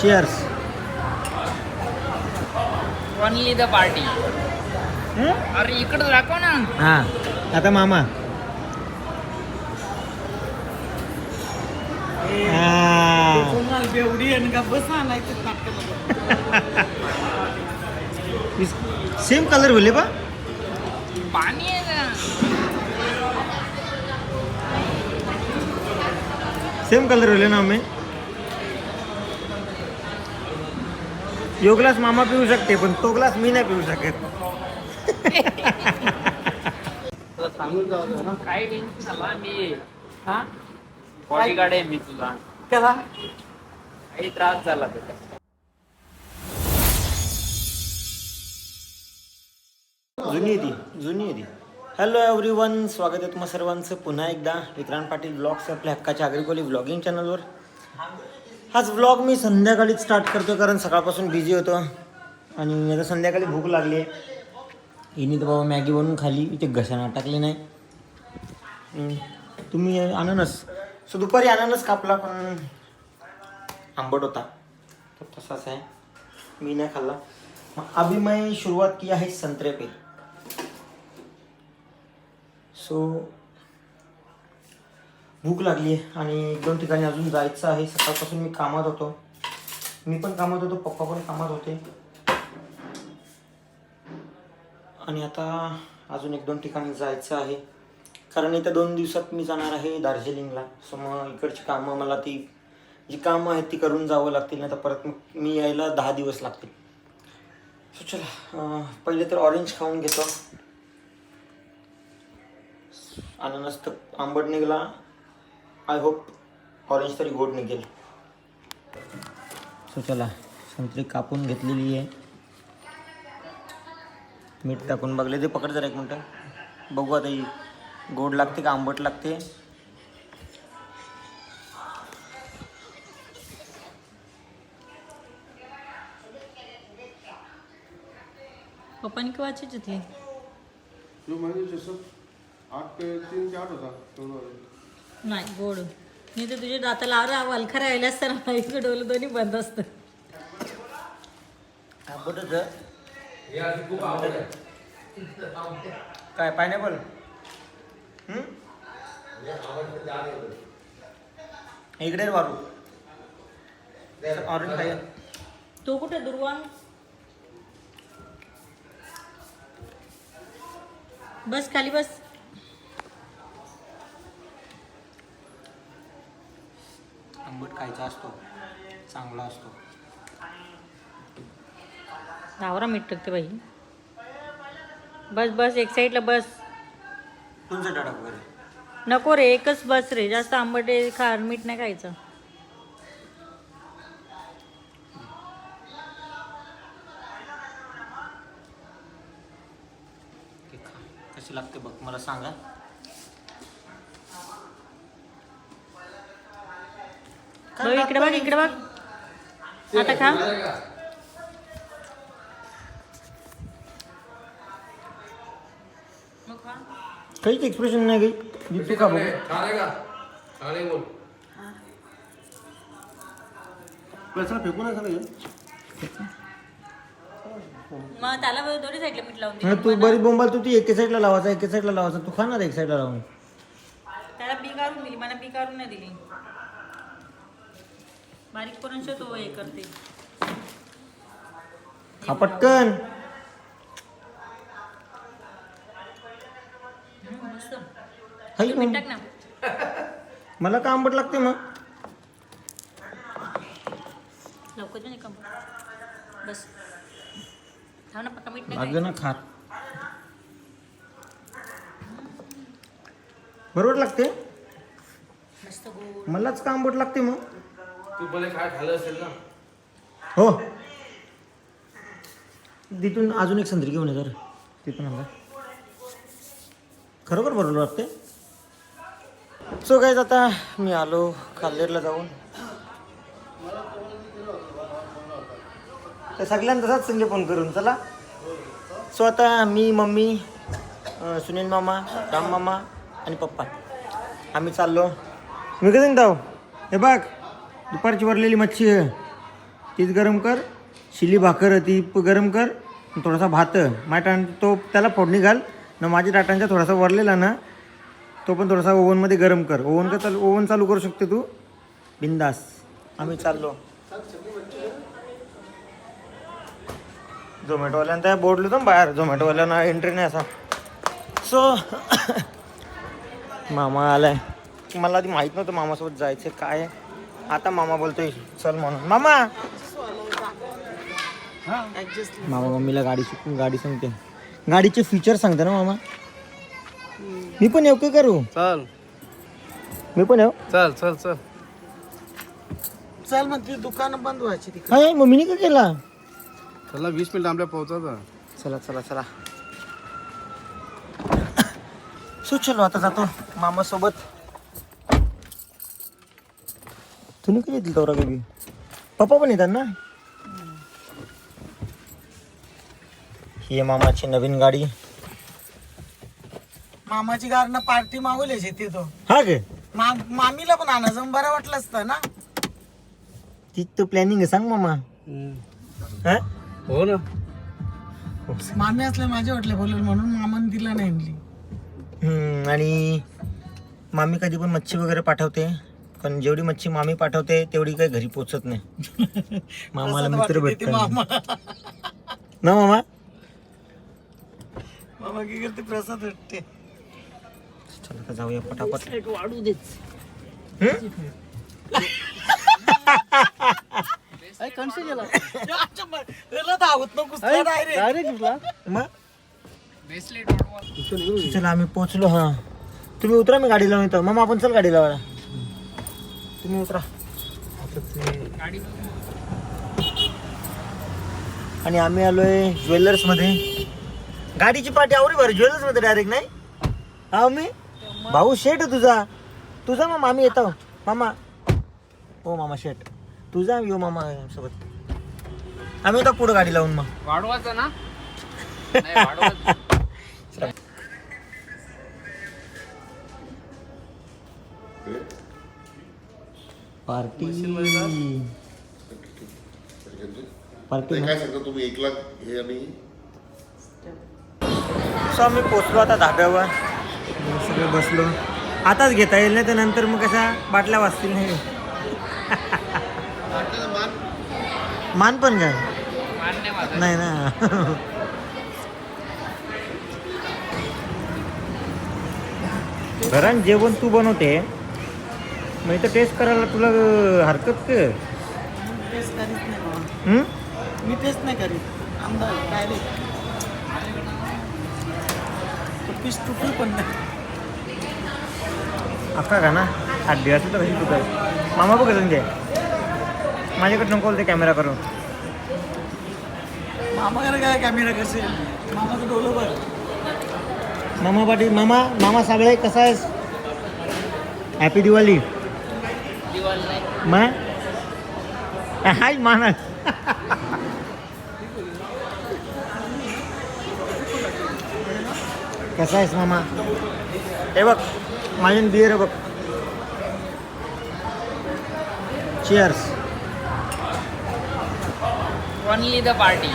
Cheers only the party अरे इकडे दाखव ना हां आता मामा हा. सेम कलर बोलले बा पाणी आहे ना सेम कलर बोलले ना आम्ही यो ग्लास मामा पिऊ शकते पण तो ग्लास मी नाही पिऊ शकत. काय टेन्शन आला मी. हा? बॉडीगार्ड आहे मी तुला. कसा काही त्रास झाला त्याचा जुनी आहे ती जुनी आहे ती हॅलो एव्हरी वन स्वागत आहे तुम्हा सर्वांचं. पुन्हा एकदा विक्रांत पाटील ब्लॉग्स आपल्या हक्काच्या आग्रिकोली ब्लॉगिंग चॅनलवर हाच ब्लॉग मी संध्याकाळीच स्टार्ट करतो कारण सकाळपासून बिझी होतो. आणि आता संध्याकाळी भूक लागली आहे हिने तर बाबा मॅगी बनवून खाली इथे घशाना टाकली नाही. तुम्ही अननस. सो दुपारी अननस कापला पण आंबट होता. तर तसाच आहे. मी नाही खाल्ला. मग अभी मैं शुरुआत किया है संतरे पे. सो भूक लागली आहे आणि एक दोन ठिकाणी अजून जायचं आहे. सकाळपासून मी कामात होतो. मी पण कामात होतो पप्पा पण कामात होते. आणि आता अजून एक दोन ठिकाणी जायचं आहे. कारण येत्या दोन दिवसात मी जाणार आहे दार्जिलिंगला. सो मग इकडची कामं मला ती जी कामं आहेत ती करून जावं लागतील नाही तर परत मग मी यायला दहा दिवस लागतील. सो चला पहिले तर ऑरेंज खाऊन घेतो. अननस तर आंबट निघाला. आय होप ऑरेंज तरी गोड निघेल. सो चला. संत्री कापून घेतलेली आहे. मीठ टाकून बघले ते पकड जरा एक मिनटं. बघू आता ही गोड लागते का आंबट लागते. पप्पानी जो म्हणजे जसं आठ ते तीन ते आठ होता. होतं. नाही गोड. मी तर तुझ्या दाताला आरा वलखा राहिल्यास तर इकडे डोलं दोन्ही बंद असतं. आंबटच काय पायनॅपल इकडे वारू. ऑरेंज खाय. तो कुठे दुर्वान? बस खाली बस. आंबट खायचा असतो चांगला असतो. गावरा मीठ टाकते बाई. बस बस एक साईडला बस. तुमचं टाटा वगैरे? नको रे एकच बस रे जास्त आंबट आहे, खा मीठ नाही खायचं. कशी लागते बघ मला सांगा. बघ इकडे बघ इकडे बघ. आता खा. खा. काहीच एक्सप्रेशन नाही काही तू का बघू. पैसा फेकू नका मग त्याला दोन्ही साईडला मीठ लावून हा, दे तू बरी बोंबाल तू ती एके साईडला लावायचा एके साईडला लावायचा. तू खा ना रे एक साईडला लावून. त्याला बी काढून दिली मला बी काढून नाही दिली. बारीक करून तो हे करते. खा पटकन. हाय. टाक ना. मला का आंबट लागते मग. लवकर नाही कम बस. थांब ना पक्का मीठ नाही लागलं ना खात बरोबर लागते? खायचं. मस्त गोड. मलाच का आंबट लागते मग. तू भले काय खाल्लं असेल ना? हो. तिथून अजून एक संत्री घेऊन ये जर. तिथून आणला. खरोखर बरोबर वाटते सो काय आता मी आलो खाल्लेरला जाऊन. तर सगळ्यांना तसाच संजय फोन करून चला. सो आता मी मम्मी अं, सुनील मामा राम मामा आणि पप्पा. आम्ही चाललो. मी कधी जाऊ? हे बघ. दुपारची वरलेली मच्छी आहे. तीच गरम कर शिली भाकर ती गरम कर थोडासा भात माझ्या तो त्याला फोडणी घाल. ना माझ्या टाटांचा थोडासा वरलेला ना तो पण थोडासा ओव्हनमध्ये गरम कर. ओव्हन का चालू ओव्हन चालू करू शकते तू? बिंदास. आम्ही चाललो. झोमॅटोवाल्यानं त्या बोर्डलो तो बाहेर. झोमॅटोवाल्यांना एंट्री नाही असा. सो मामा आलाय. मला आधी माहीत नव्हतं मामासोबत जायचं काय आहे. आता मामा बोलतोय चल म्हणून. मामा! मामा मम्मीला गाडी शिकून गाडी सांगते. गाडीचे फीचर सांगते ना मामा? मी पण येऊ का करू? चल. मी पण येऊ? चल चल चल. चल मग ती दुकान बंद व्हायची तिकडे. काय मम्मीने का केला? चला वीस मिनिट आपल्या पोहोचायचा चला चला चला. सो चलो आता जातो मामा सोबत तुम्ही कधी येतील तोरा बेबी पप्पा पण येतात ना? ही मामाची नवीन गाडी. मामाची गारनं पार्टी मागवली तिथं. हा गे. मा मामीला पण आणायचं बरं वाटलं असतं ना? ती तर प्लॅनिंग आहे सांग मामा. हा? हो ना. मामी असले माझे वाटले बोलेल म्हणून मामाने तिला नाही आणली. हम्म, आणि मामी कधी पण मच्छी वगैरे पाठवते. पण जेवढी मच्छी मामी पाठवते तेवढी काही घरी पोचत नाही. मामाला मित्र वाटते ते भेटतात. मामा. ना मामा? मामा की करते प्रसाद वाटते चला आता जाऊया पटापट. वाढू देच डायरेक्ट मग? वाढवा. चला आम्ही पोचलो हा. तुम्ही उतरा मी गाडी लावून येतो. मामा आपण चल गाडी लावायला तुम्ही उतरा. गाडी आणि आम्ही आलोय ज्वेलर्समध्ये. गाडीची पाठी आवडी बरं ज्वेलर्समध्ये डायरेक्ट नाही? हा मी भाऊ शेट तुझा. तुझा मामा आम्ही येतो. मामा. हो मामा शेट. तुझा यो मामा सोबत. आम्ही येतो पुढं गाडी लावून मग. वाढवायचं ना? नाही वाढवायचं. पार्टी. पार्टी काय सांगता तुम्ही? एक लाख हे आणि सो आम्ही पोचलो आता धाब्यावर. सगळे बसलो. आताच घेता येईल नाही तर नंतर मग कशा बाटल्या वाचतील नाही मान? पण काय? नाही ना. घरात जेवण तू बनवते. मग इथं टेस्ट करायला तुला हरकत का टेस्ट करीत नाही बाबा. मी टेस्ट नाही करीत. आमदार डायरेक्ट पीस तुटू पण नाही. अक्का का ना? आठ दिवस तर कशी तुटत मामा बघ ते माझ्याकडे नको बोलते कॅमेरा करून. मामाकडे काय कॅमेरा कसे? मामाचं डोलं बघ. मामा पाटील मामा मामा साबळे कसा आहेस? हॅपी दिवाळी. दिवाल नाही मग हाय माना कसा आहेस मामा हे बघ माझ्या बिअर बघ चिअर्स ओनली द पार्टी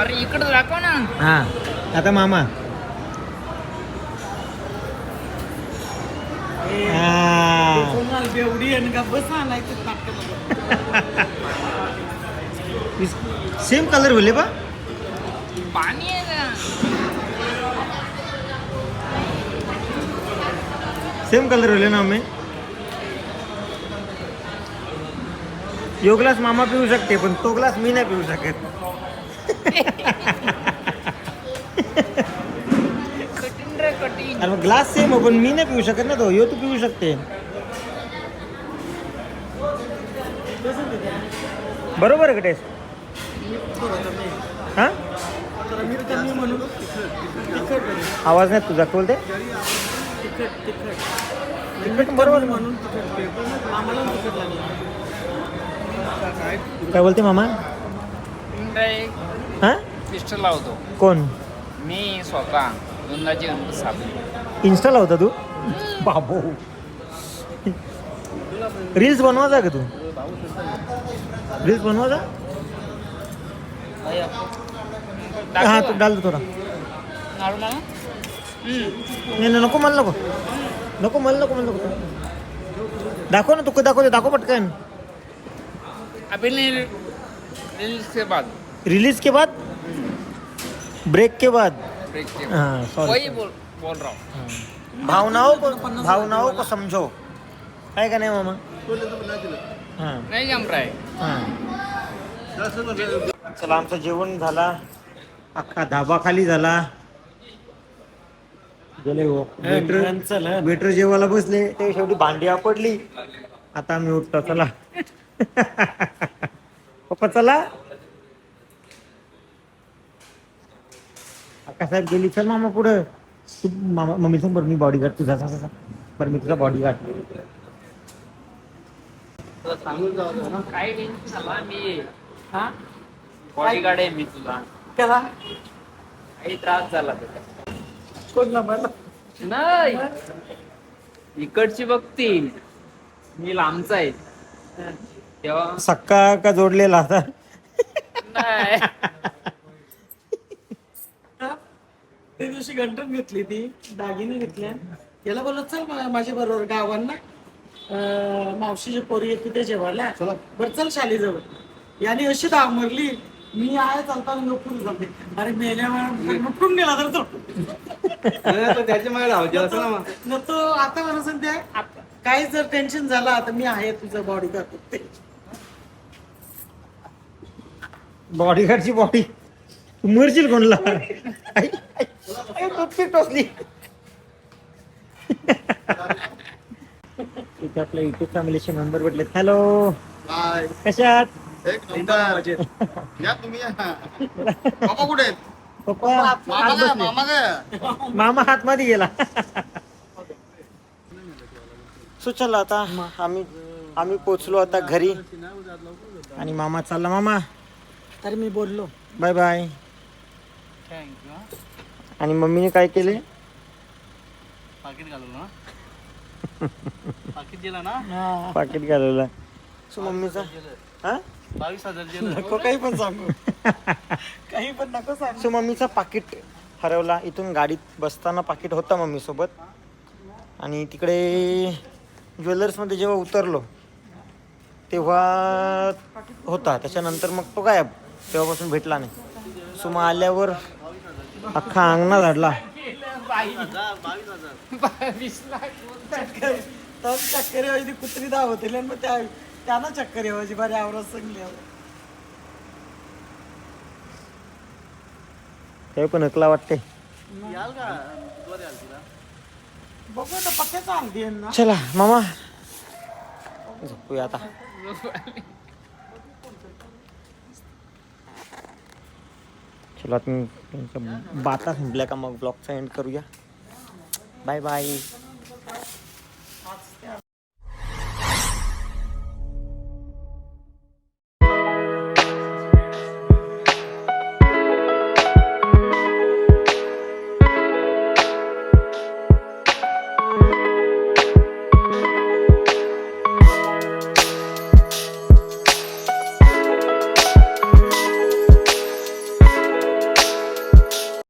अरे इकडं दाखव ना. हां आता मामा. हा. कोणाला बेवडी आणि का बस आणायचं नाटकं सेम कलर बोले बा. पाणी आहे ना. सेम कलर बोले ना आम्ही. यो ग्लास मामा पिऊ शकते पण तो ग्लास मी नाही पिऊ शकत. कठीण रे कठीण. अरे ग्लास सेम पण मी नाही पिऊ शकत ना तो. यो तू पिऊ शकते. बरोबर आहे का टेस्ट हा. आवाज नाही तुझा बोलते बरोबर म्हणून काय बोलते मामा? डायरेक्ट हा? पिस्टल लावतो. कोण? मी स्वतः दोनदाची गणपती सापडले इन्स्टाला होता तू? बाबो. रील्स बनवायचा का तू? रील्स बनवायचा हा तू डाल दे थोडा। नाही नको मला नको। नको मला नको मला नको। दाखव ना तू दाखव दाखव पटकन। अभी नहीं रिलीज़ के बाद। रिलीज़ के बाद? ब्रेक के बाद। ब्रेक के बाद। हाँ सॉरी वही बोल बोल रहा हूँ। भावनाओं को भावनाओं को समझो। आहे का नाही मामा? हाँ नहीं है हां चला आमचं जेवण झाला. अख्खा धाबा खाली झाला. गेले हो. वेटर वेटर जेवायला बसले. ते शेवटी भांडी आपडली आता आम्ही उठतो चला. पप्पा चला. अक्का साहेब गेली चल मामा पुढं. तू मामा मम्मी सांग बरं मी बॉडी गार्ड तुझा. बरं मी तुझा बॉडी गार्ड काही टेन्शन झाला मी हा? बॉडीगार्ड आहे मी तुला. त्याला? काही त्रास झाला त्याचा कोणला मला? नाही. इकडची बघती. मी लांबचा आहे. तेव्हा सक्का का जोडलेला आता? नाही. त्या दिवशी गंठन घेतली ती. दागिने घेतल्या याला बोलत चल मा- माझ्या बरोबर गावांना अं, मावशीची पोरी येते ते जेवायला. बरं चल शालीजवळ याने अशी दामरली मी आहे चालताना लपून जाते. अरे मेल्या लपून गेला तर तो. न तो आता मला सांगते काही जर टेन्शन झालं आता मी आहे तुझं बॉडी करतो बॉडी गार्डची बॉडी तू मरशील कोणला? आई, आई, आई, टोचली टोचली. इथे आपल्या युट्यूब फॅमिलीचे मेंबर भेटलेत. हॅलो बाय कशात एक नंबर. या तुम्ही या. बाबा कुठे आहेत? पप्पा मामा आत काय बसले. मामा काय मामा हातमध्ये गेला. सो चला आता आम्ही आम्ही पोचलो आता घरी. आणि मामा चालला. मामा. तर मी बोललो. बाय बाय आणि मम्मीने काय केले? हा. पाकिट घालवलं सो मम्मीचा? हा? नको काही पण सांगू. काही पण नको सांगू. सो मम्मीचा पाकिट हरवला. इथून गाडीत बसताना पाकिट होता मम्मी सोबत आणि तिकडे ज्वेलर्समध्ये जेव्हा उतरलो तेव्हा होता. त्याच्यानंतर मग तो गायब. तेव्हापासून भेटला नाही. सो मग आल्यावर अख्खा अंगणा झाडला. तर चक्कर येवायची कुत्री धावतील आणि मग त्या त्यांना चक्कर येवायची बरे आवरत सांगली तेव्हा पण हकला वाटते. बघू आता पक्क्याच आणते ना चला मामा. झोपूया आता. चला त्यांच्या बाता संपल्या का मग? ब्लॉगचा एंड करूया. Bye bye Yeah.